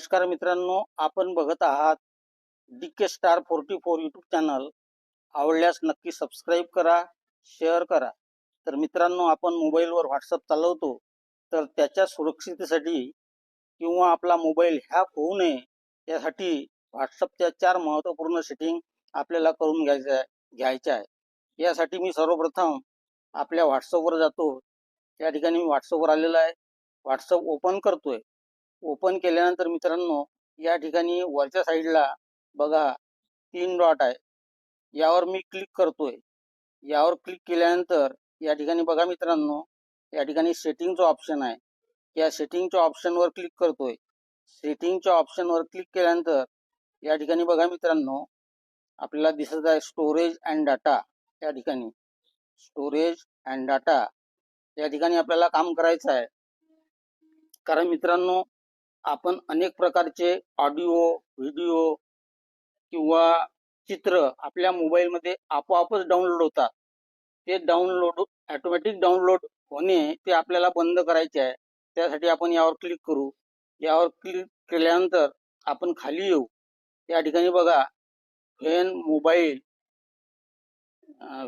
नमस्कार मित्रांनो आपण बघत आहात D K star forty four YouTube channel आवडल्यास नक्की सबस्क्राईब करा शेअर करा. तर मित्रांनो आपण मोबाईलवर व्हॉट्सअप चालवतो तर त्याच्या सुरक्षितेसाठी किंवा आपला मोबाईल हॅक होऊ नये यासाठी व्हॉट्सअपच्या चार महत्त्वपूर्ण सेटिंग आपल्याला करून घ्यायचं आहे घ्यायच्या आहे यासाठी मी सर्वप्रथम आपल्या व्हॉट्सअपवर जातो. त्या ठिकाणी मी व्हॉट्सअपवर आलेला आहे. व्हॉट्सअप ओपन करतोय. ओपन केल्यानंतर मित्रांनो या ठिकाणी वरच्या साईडला बघा तीन डॉट आहे. यावर मी क्लिक करतोय. यावर क्लिक केल्यानंतर या ठिकाणी बघा मित्रांनो या ठिकाणी सेटिंगचं ऑप्शन आहे. या सेटिंगच्या ऑप्शनवर क्लिक करतोय. सेटिंगच्या ऑप्शनवर क्लिक केल्यानंतर या ठिकाणी बघा मित्रांनो आपल्याला दिसत आहे स्टोरेज अँड डाटा या ठिकाणी. स्टोरेज अँड डाटा या ठिकाणी आपल्याला काम करायचं आहे. कारण मित्रांनो आपण अनेक प्रकारचे ऑडिओ व्हिडिओ किंवा चित्र आपल्या मोबाईलमध्ये आपोआपच डाउनलोड होतात. ते डाउनलोड ऑटोमॅटिक डाउनलोड होणे ते आपल्याला बंद करायचे आहे. त्यासाठी आपण यावर क्लिक करू. यावर क्लिक केल्यानंतर आपण खाली येऊ. या ठिकाणी बघा when mobile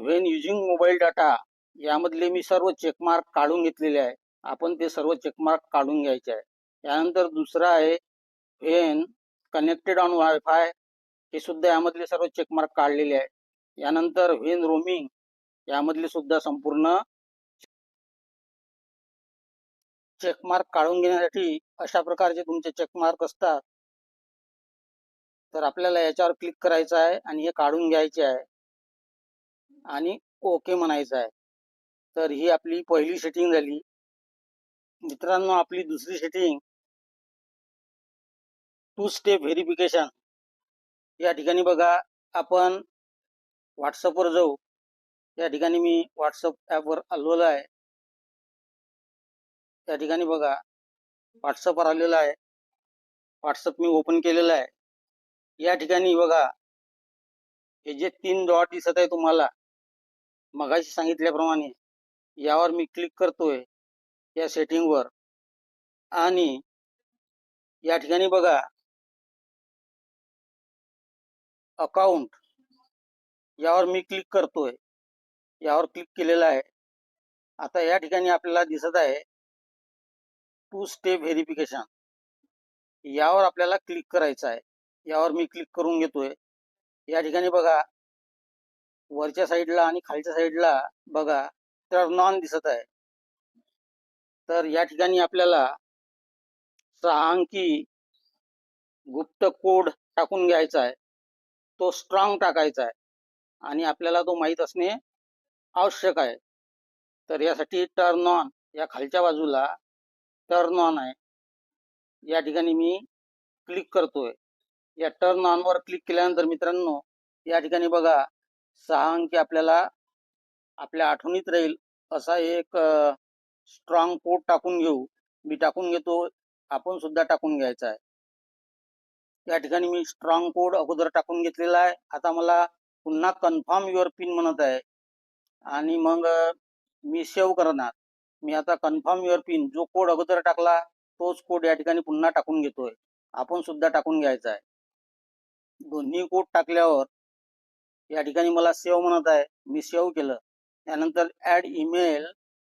when using mobile data यामधले मी सर्व चेकमार्क काढून घेतलेले आहे. आपण ते सर्व चेकमार्क काढून घ्यायचे आहे. यानंतर दुसरं आहे व्हेन कनेक्टेड ऑन वायफाय हे सुद्धा यामधले सर्व चेकमार्क काढलेले आहे यानंतर व्हेन रोमिंग यामधले सुद्धा संपूर्ण चेकमार्क काढून घेण्यासाठी अशा प्रकारचे तुमचे चेकमार्क असतात. तर आपल्याला याच्यावर क्लिक करायचं आहे आणि हे काढून घ्यायचे आहे. आणि ओके म्हणायचं आहे. तर ही आपली पहिली सेटिंग झाली. मित्रांनो आपली दुसरी सेटिंग टू स्टेप व्हेरिफिकेशन या ठिकाणी बघा आपण व्हॉट्सअपवर जाऊ. या ठिकाणी मी व्हॉट्सअप ॲपवर आलेलो आहे. या ठिकाणी बघा व्हॉट्सअपवर आलेलं आहे. व्हॉट्सअप मी ओपन केलेलं आहे. या ठिकाणी बघा हे जे तीन डॉट दिसत आहे तुम्हाला मगाशी सांगितल्याप्रमाणे यावर मी क्लिक करतोय या सेटिंगवर आणि या ठिकाणी बघा अकाउंट यावर मी क्लिक करतोय. यावर क्लिक केलेलं आहे. आता या ठिकाणी आपल्याला दिसत आहे टू स्टेप व्हेरिफिकेशन यावर आपल्याला क्लिक करायचं आहे. यावर मी क्लिक करून घेतोय. या ठिकाणी बघा वरच्या साईडला आणि खालच्या साईडला बघा टर्न ऑन दिसत आहे. तर या ठिकाणी आपल्याला सहा अंकी गुप्त कोड टाकून घ्यायचा आहे. तो स्ट्रॉंग टाकायचा आहे. आणि आपल्याला तो माहीत असणे आवश्यक आहे. तर यासाठी टर्न ऑन या खालच्या बाजूला टर्न ऑन आहे. या ठिकाणी मी क्लिक करतोय. या टर्न ऑनवर क्लिक केल्यानंतर मित्रांनो या ठिकाणी बघा सहा अंकी आपल्याला आपल्या आठवणीत राहील. असा एक स्ट्रॉंग कोड टाकून घेऊ. मी टाकून घेतो आपण सुद्धा टाकून घ्यायचा आहे. या ठिकाणी मी स्ट्रॉंग कोड अगोदर टाकून घेतलेला आहे. आता मला पुन्हा कन्फर्म युअर पिन म्हणत आहे. आणि मग मी सेव्ह करणार. मी आता कन्फर्म युअर पिन जो कोड अगोदर टाकला तोच कोड या ठिकाणी पुन्हा टाकून घेतोय. आपण सुद्धा टाकून घ्यायचा आहे. दोन्ही कोड टाकल्यावर या ठिकाणी मला सेव्ह म्हणत आहे. मी सेव्ह केलं. त्यानंतर add email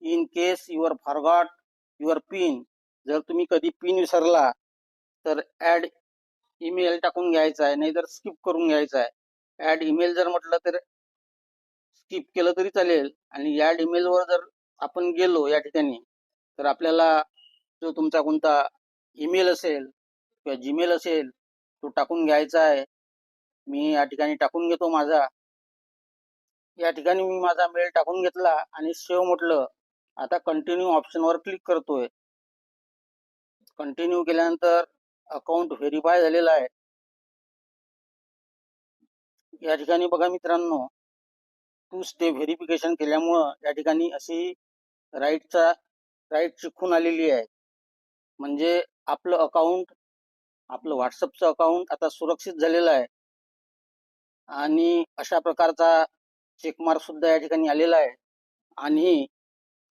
in case your forgot your pin जर तुम्ही कधी पिन विसरला तर ॲड ईमेल टाकून घ्यायचा आहे नाहीतर स्किप करून घ्यायचा आहे. ॲड ईमेल जर म्हटलं तर स्किप केलं तरी चालेल. आणि ॲड ईमेलवर जर आपण गेलो या ठिकाणी तर आपल्याला जो तुमचा कोणता ईमेल असेल किंवा जीमेल असेल तो टाकून घ्यायचा आहे. मी या ठिकाणी टाकून घेतो माझा. या ठिकाणी मी माझा मेल टाकून घेतला आणि सेव्ह म्हटलं आता कंटिन्यू ऑप्शनवर क्लिक करतोय. कंटिन्यू केल्यानंतर अकाउंट व्हेरीफाय झालेला आहे. या ठिकाणी बघा मित्रांनो टू स्टेप व्हेरिफिकेशन केल्यामुळं या ठिकाणी अशी राईटचा राईट चिखून आलेली आहे. म्हणजे आपलं अकाउंट आपलं व्हॉट्सअपचं अकाउंट आता सुरक्षित झालेलं आहे. आणि अशा प्रकारचा चेकमार्क सुद्धा या ठिकाणी आलेला आहे. आणि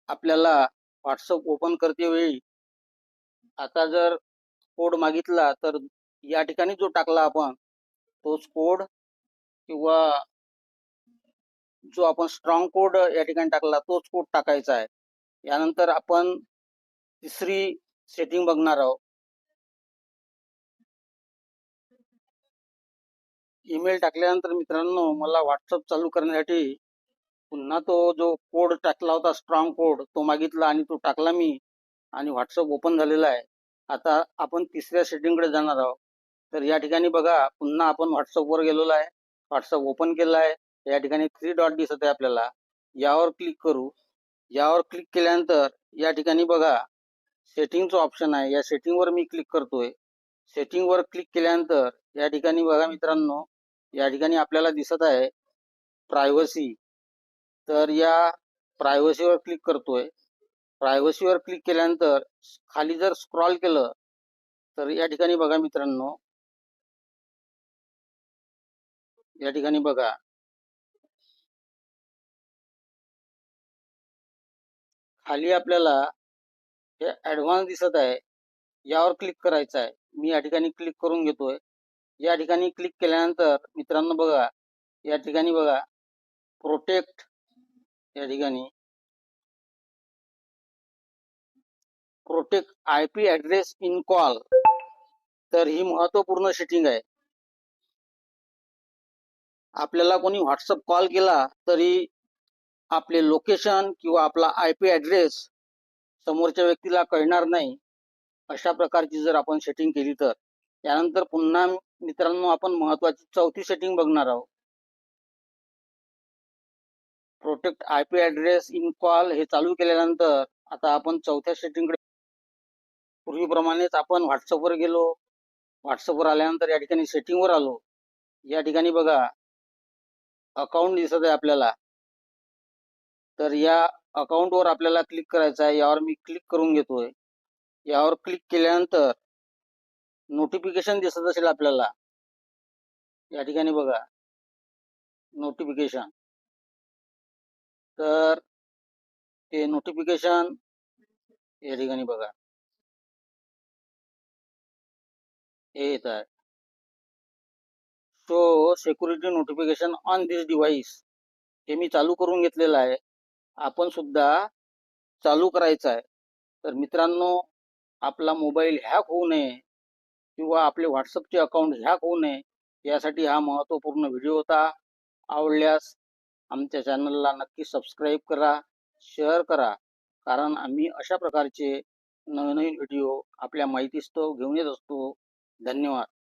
आपल्याला व्हॉट्सअप ओपन करते वेळी आता जर कोड मागितला तर या ठिकाणी जो टाकला आपण तोच कोड किंवा जो आपण स्ट्रॉंग कोड या ठिकाणी टाकला तोच कोड टाकायचा आहे. यानंतर आपण तिसरी सेटिंग बघणार आहोत. ईमेल टाकल्यानंतर मित्रांनो मला व्हॉट्सअप चालू करण्यासाठी पुन्हा तो जो कोड टाकला होता स्ट्रॉंग कोड तो मागितला आणि तो टाकला मी आणि व्हॉट्सअप ओपन झालेला आहे. आता आपण तिसऱ्या सेटिंगकडे जाणार आहोत. तर या ठिकाणी बघा पुन्हा आपण व्हॉट्सअपवर गेलेलो आहे. व्हॉट्सअप ओपन केलं आहे. या ठिकाणी थ्री डॉट दिसत आहे आपल्याला. यावर क्लिक करू. यावर क्लिक केल्यानंतर या ठिकाणी बघा सेटिंगचं ऑप्शन आहे. या सेटिंगवर मी क्लिक करतोय. सेटिंगवर क्लिक केल्यानंतर या ठिकाणी बघा मित्रांनो या ठिकाणी आपल्याला दिसत आहे प्रायव्हसी तर या प्रायव्हसीवर क्लिक करतोय. प्रायव्हसीवर क्लिक केल्यानंतर खाली जर स्क्रॉल केलं तर या ठिकाणी बघा मित्रांनो. या ठिकाणी बघा. खाली आपल्याला हे ऍडव्हान्स दिसत आहे. यावर क्लिक करायचं आहे. मी या ठिकाणी क्लिक करून घेतोय. या ठिकाणी क्लिक केल्यानंतर मित्रांनो बघा या ठिकाणी बघा प्रोटेक्ट या ठिकाणी. Protect I P address in call तर ही महत्त्वपूर्ण सेटिंग आहे. आपल्याला कोणी व्हॉट्सअप कॉल केला तरी आपले लोकेशन किंवा आपला आय पी ऍड्रेस समोरच्या व्यक्तीला कळणार नाही. अशा प्रकारची जर आपण सेटिंग केली तर. त्यानंतर पुन्हा मित्रांनो आपण महत्वाची चौथी सेटिंग बघणार आहोत. Protect I P address in call हे चालू केल्यानंतर आता आपण चौथ्या सेटिंगकडे पूर्वीप्रमाणेच आपण व्हॉट्सअपवर गेलो. व्हॉट्सअपवर आल्यानंतर या ठिकाणी सेटिंगवर आलो. या ठिकाणी बघा अकाउंट दिसत आहे आपल्याला. तर या अकाउंटवर आपल्याला क्लिक करायचं आहे. यावर मी क्लिक करून घेतोय. यावर क्लिक केल्यानंतर नोटिफिकेशन दिसत असेल आपल्याला. या ठिकाणी बघा नोटिफिकेशन. तर ते नोटिफिकेशन या ठिकाणी बघा. हे येत आहे. So security notification on this device हे मी चालू करून घेतलेलं आहे. आपण सुद्धा चालू करायचं आहे. तर मित्रांनो आपला मोबाईल हॅक होऊ नये किंवा आपले व्हॉट्सअपचे अकाउंट हॅक होऊ नये यासाठी हा महत्त्वपूर्ण व्हिडिओ होता. आवडल्यास आमच्या चॅनलला नक्की सबस्क्राईब करा शेअर करा. कारण आम्ही अशा प्रकारचे नवनवीन व्हिडिओ आपल्या माहितीस्तव घेऊन येत असतो. धन्यवाद.